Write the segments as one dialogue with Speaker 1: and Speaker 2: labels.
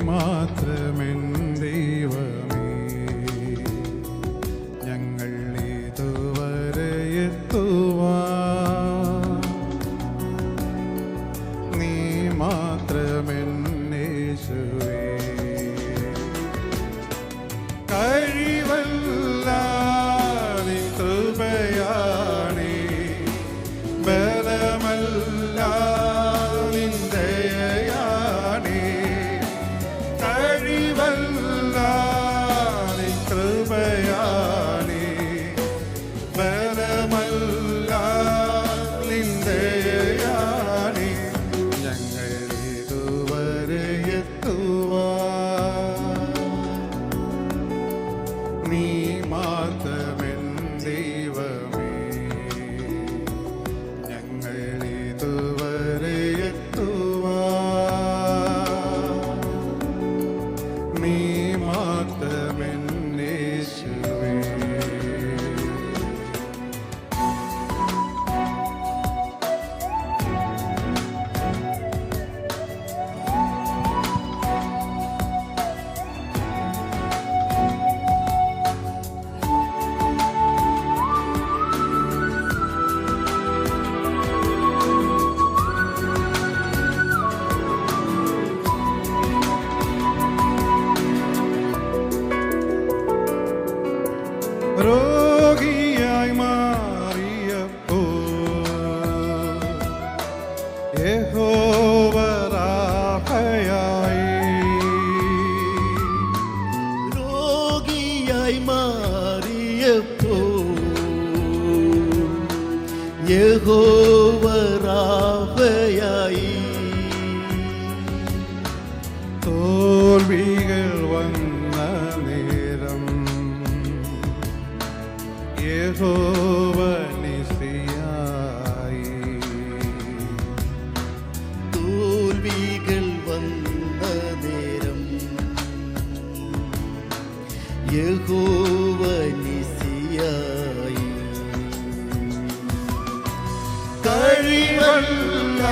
Speaker 1: മാത്രമെൻ ദൈവമേ. حرمك مني سر മാറിയപ്പോ
Speaker 2: യഹോവറാവയായി
Speaker 1: തോൽവികൾ വന്ന നേരം
Speaker 2: യഹോ യഹോവനിസിയായി
Speaker 1: കഴിവല്ല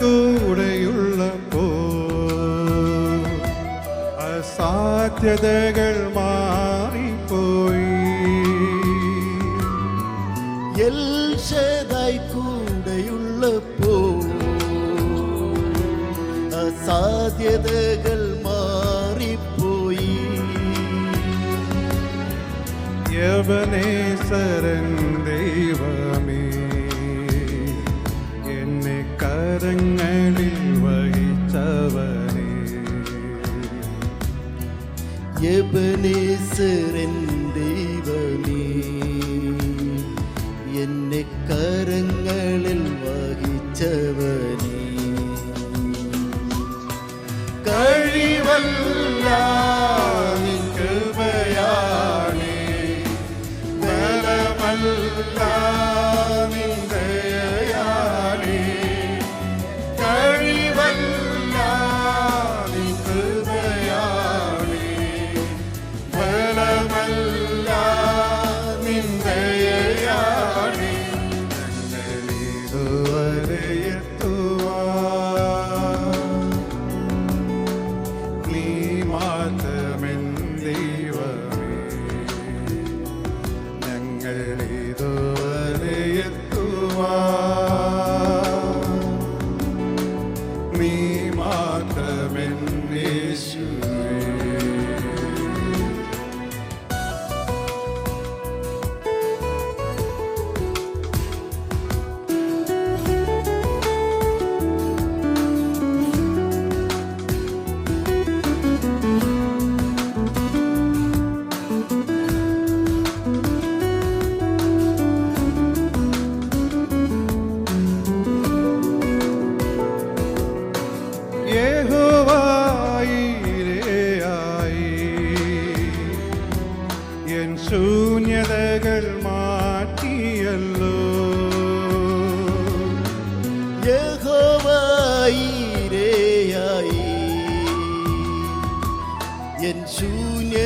Speaker 1: കൂടെയുള്ളപ്പോ അസാധ്യതകൾ മാറിപ്പോയി.
Speaker 2: എൽഷതായി കൂടെയുള്ളപ്പോ അസാധ്യതകൾ മാറിപ്പോയി.
Speaker 1: യവനേശ്വരൻ ദൈവം പാദങ്ങളിൽ വഹിച്ചവനെ. യബനേസറിൻ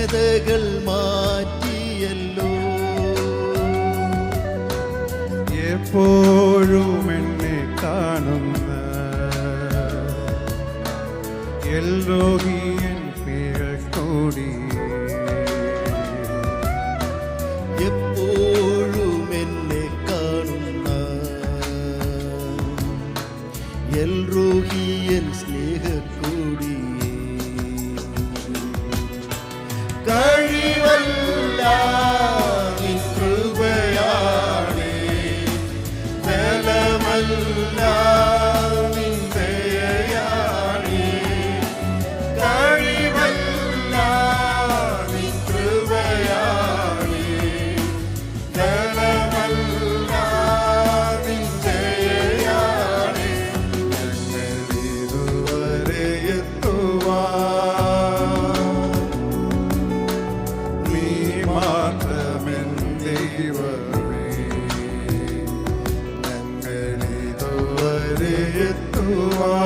Speaker 2: വ്യതകൾ മാറ്റിയല്ലോ.
Speaker 1: എപ്പോഴും എന്നെ കാണുന്ന എല്ലോ കൂടി.
Speaker 2: എപ്പോഴും എന്നെ കാണുന്ന എൽറോഹിയൻ സ്നേഹക്കൂടി.
Speaker 1: കഴിവല്ല வல்லா എത്തുവാൻ